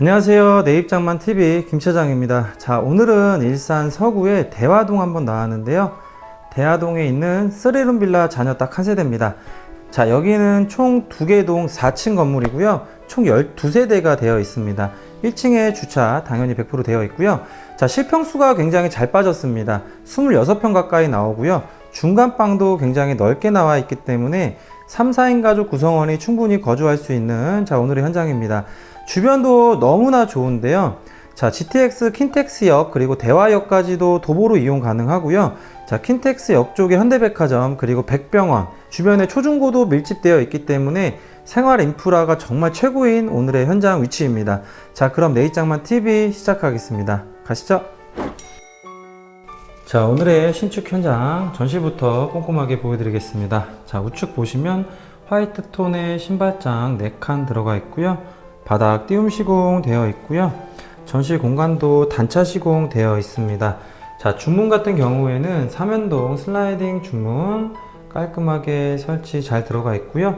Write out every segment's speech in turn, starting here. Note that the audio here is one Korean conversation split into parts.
안녕하세요. 내 입장만 TV 김 차장입니다. 자, 오늘은 일산 서구의 대화동 한번 나왔는데요. 대화동에 있는 쓰리룸 빌라 자녀 딱 한 세대입니다. 자, 여기는 총두개동 4층 건물이고요. 총 12세대가 되어 있습니다. 1층에 주차 당연히 100% 되어 있고요. 자, 실평수가 굉장히 잘 빠졌습니다. 26평 가까이 나오고요. 중간방도 굉장히 넓게 나와 있기 때문에 3, 4인 가족 구성원이 충분히 거주할 수 있는 자, 오늘의 현장입니다. 주변도 너무나 좋은데요. 자, GTX 킨텍스역 그리고 대화역까지도 도보로 이용 가능하고요. 자, 킨텍스역 쪽에 현대백화점 그리고 백병원 주변에 초중고도 밀집되어 있기 때문에 생활 인프라가 정말 최고인 오늘의 현장 위치입니다. 자, 그럼 내입장만 TV 시작하겠습니다. 가시죠. 자, 오늘의 신축 현장 전시부터 꼼꼼하게 보여드리겠습니다. 자, 우측 보시면 화이트 톤의 신발장 4칸 들어가 있고요. 바닥 띄움 시공 되어 있고요. 전실 공간도 단차 시공 되어 있습니다. 자, 중문 같은 경우에는 삼연동 슬라이딩 중문 깔끔하게 설치 잘 들어가 있고요.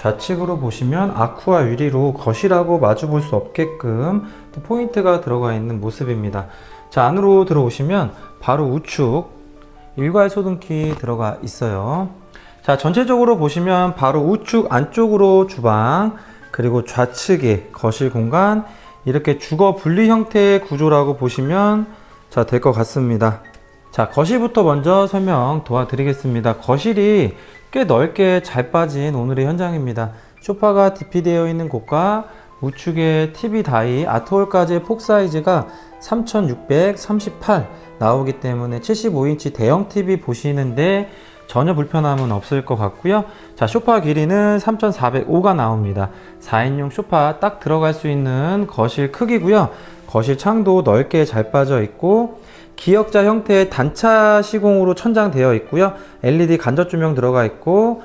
좌측으로 보시면 아쿠아 유리로 거실하고 마주 볼 수 없게끔 또 포인트가 들어가 있는 모습입니다. 자, 안으로 들어오시면 바로 우측 일괄 소등키 들어가 있어요. 자, 전체적으로 보시면 바로 우측 안쪽으로 주방, 그리고 좌측에 거실 공간, 이렇게 주거 분리 형태의 구조라고 보시면 자, 될 것 같습니다. 자, 거실부터 먼저 설명 도와드리겠습니다. 거실이 꽤 넓게 잘 빠진 오늘의 현장입니다. 소파가 DP 되어 있는 곳과 우측에 TV 다이 아트홀까지의 폭 사이즈가 3638 나오기 때문에 75인치 대형 TV 보시는데 전혀 불편함은 없을 것 같고요. 자, 소파 길이는 3405가 나옵니다. 4인용 소파 딱 들어갈 수 있는 거실 크기고요. 거실 창도 넓게 잘 빠져 있고 기역자 형태의 단차 시공으로 천장되어 있고요. LED 간접 조명 들어가 있고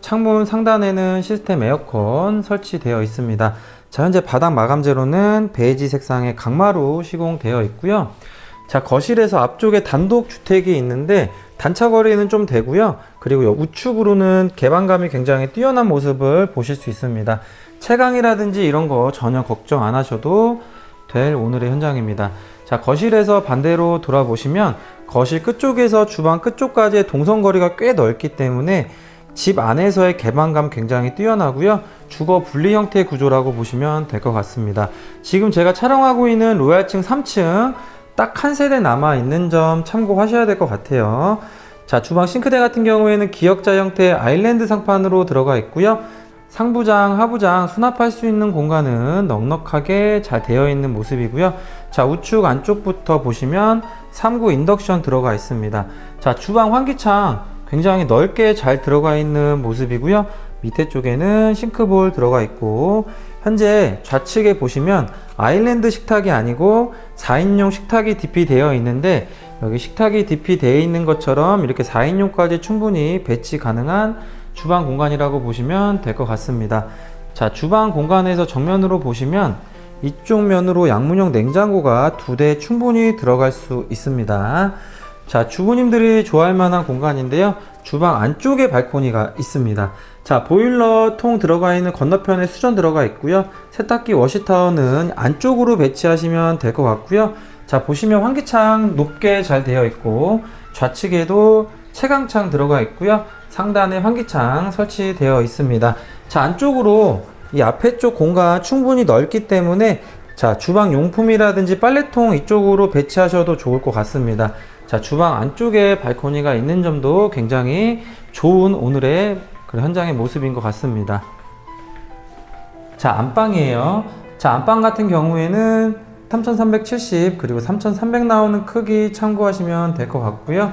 창문 상단에는 시스템 에어컨 설치되어 있습니다. 자, 현재 바닥 마감재로는 베이지 색상의 강마루 시공되어 있고요. 자, 거실에서 앞쪽에 단독 주택이 있는데 단차 거리는 좀 되고요. 그리고 요 우측으로는 개방감이 굉장히 뛰어난 모습을 보실 수 있습니다. 채광이라든지 이런 거 전혀 걱정 안 하셔도 될 오늘의 현장입니다. 자, 거실에서 반대로 돌아보시면 거실 끝쪽에서 주방 끝쪽까지의 동선 거리가 꽤 넓기 때문에 집 안에서의 개방감 굉장히 뛰어나고요. 주거 분리 형태의 구조라고 보시면 될 것 같습니다. 지금 제가 촬영하고 있는 로얄층 3층 딱 한 세대 남아 있는 점 참고하셔야 될 것 같아요. 자, 주방 싱크대 같은 경우에는 기역자 형태의 아일랜드 상판으로 들어가 있고요. 상부장, 하부장 수납할 수 있는 공간은 넉넉하게 잘 되어 있는 모습이고요. 자, 우측 안쪽부터 보시면 3구 인덕션 들어가 있습니다. 자, 주방 환기창 굉장히 넓게 잘 들어가 있는 모습이고요. 밑에 쪽에는 싱크볼 들어가 있고 현재 좌측에 보시면 아일랜드 식탁이 아니고 4인용 식탁이 DP 되어 있는데 여기 식탁이 DP 되어 있는 것처럼 이렇게 4인용까지 충분히 배치 가능한 주방 공간이라고 보시면 될 것 같습니다. 자, 주방 공간에서 정면으로 보시면 이쪽 면으로 양문형 냉장고가 두 대 충분히 들어갈 수 있습니다. 자, 주부님들이 좋아할 만한 공간인데요. 주방 안쪽에 발코니가 있습니다. 자, 보일러 통 들어가 있는 건너편에 수전 들어가 있고요. 세탁기 워시타워는 안쪽으로 배치하시면 될 것 같고요. 자, 보시면 환기창 높게 잘 되어 있고 좌측에도 채광창 들어가 있고요. 상단에 환기창 설치되어 있습니다. 자, 안쪽으로 이 앞에 쪽 공간 충분히 넓기 때문에 자, 주방 용품이라든지 빨래통 이쪽으로 배치하셔도 좋을 것 같습니다. 자, 주방 안쪽에 발코니가 있는 점도 굉장히 좋은 오늘의 그 현장의 모습인 것 같습니다. 자, 안방이에요. 자, 안방 같은 경우에는 3370 그리고 3300 나오는 크기 참고하시면 될 것 같고요.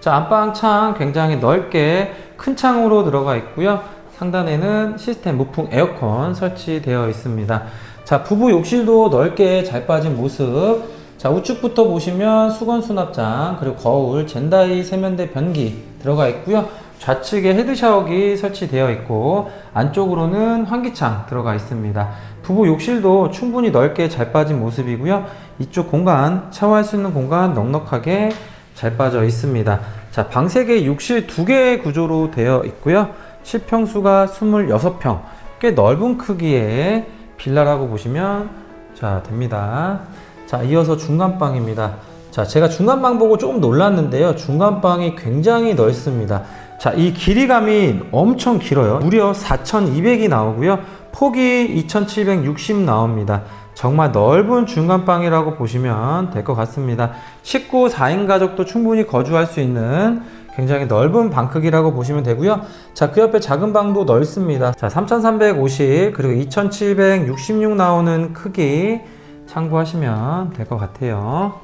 자, 안방 창 굉장히 넓게 큰 창으로 들어가 있고요. 상단에는 시스템 무풍 에어컨 설치되어 있습니다. 자, 부부 욕실도 넓게 잘 빠진 모습. 자, 우측부터 보시면 수건 수납장, 그리고 거울, 젠다이 세면대 변기 들어가 있고요. 좌측에 헤드 샤워기 설치되어 있고 안쪽으로는 환기창 들어가 있습니다. 부부 욕실도 충분히 넓게 잘 빠진 모습이고요. 이쪽 공간 샤워할 수 있는 공간 넉넉하게 잘 빠져 있습니다. 자, 방 3개, 욕실 2개의 구조로 되어 있고요. 실평수가 26평, 꽤 넓은 크기의 빌라라고 보시면 자, 됩니다. 자, 이어서 중간방입니다. 자, 제가 중간방 보고 조금 놀랐는데요. 중간방이 굉장히 넓습니다. 자, 이 길이감이 엄청 길어요. 무려 4,200이 나오고요. 폭이 2,760 나옵니다. 정말 넓은 중간방이라고 보시면 될 것 같습니다. 식구 4인 가족도 충분히 거주할 수 있는 굉장히 넓은 방 크기라고 보시면 되고요. 자, 그 옆에 작은 방도 넓습니다. 자, 3,350 그리고 2,766 나오는 크기 참고하시면 될 것 같아요.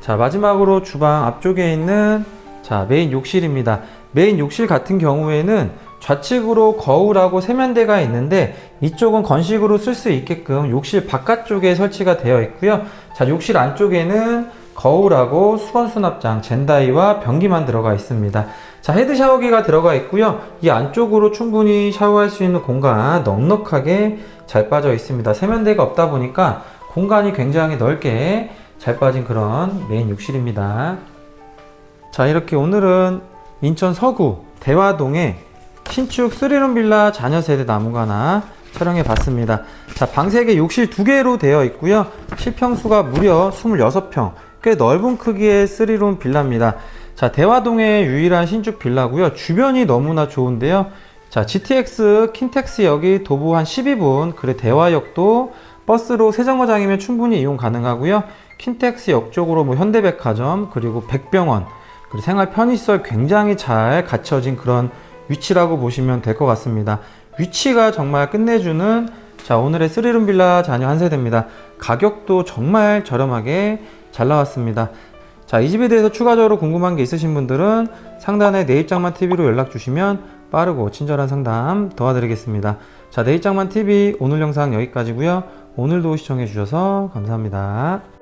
자, 마지막으로 주방 앞쪽에 있는 자, 메인 욕실입니다. 메인 욕실 같은 경우에는 좌측으로 거울하고 세면대가 있는데 이쪽은 건식으로 쓸 수 있게끔 욕실 바깥쪽에 설치가 되어 있고요. 자, 욕실 안쪽에는 거울하고 수건 수납장, 젠다이와 변기만 들어가 있습니다. 자, 헤드 샤워기가 들어가 있고요. 이 안쪽으로 충분히 샤워할 수 있는 공간 넉넉하게 잘 빠져 있습니다. 세면대가 없다 보니까 공간이 굉장히 넓게 잘 빠진 그런 메인 욕실입니다. 자, 이렇게 오늘은 인천 서구 대화동에 신축 3룸 빌라 자녀 세대 나무가나 촬영해 봤습니다. 자, 방 3개, 욕실 2개로 되어 있고요. 실평수가 무려 26평, 꽤 넓은 크기의 3룸 빌라입니다. 자, 대화동의 유일한 신축 빌라고요. 주변이 너무나 좋은데요. 자, GTX 킨텍스역이 도보 한 12분, 그래 대화역도 버스로 세정거장이면 충분히 이용 가능하고요. 킨텍스역 쪽으로 뭐 현대백화점, 그리고 백병원, 그리고 생활 편의시설 굉장히 잘 갖춰진 그런 위치라고 보시면 될 것 같습니다. 위치가 정말 끝내주는 자 오늘의 스리룸 빌라 자녀 한 세대입니다. 가격도 정말 저렴하게 잘 나왔습니다. 자 이 집에 대해서 추가적으로 궁금한 게 있으신 분들은 상단에 내 입장만 TV로 연락 주시면 빠르고 친절한 상담 도와드리겠습니다. 자 내 입장만 TV 오늘 영상 여기까지고요. 오늘도 시청해 주셔서 감사합니다.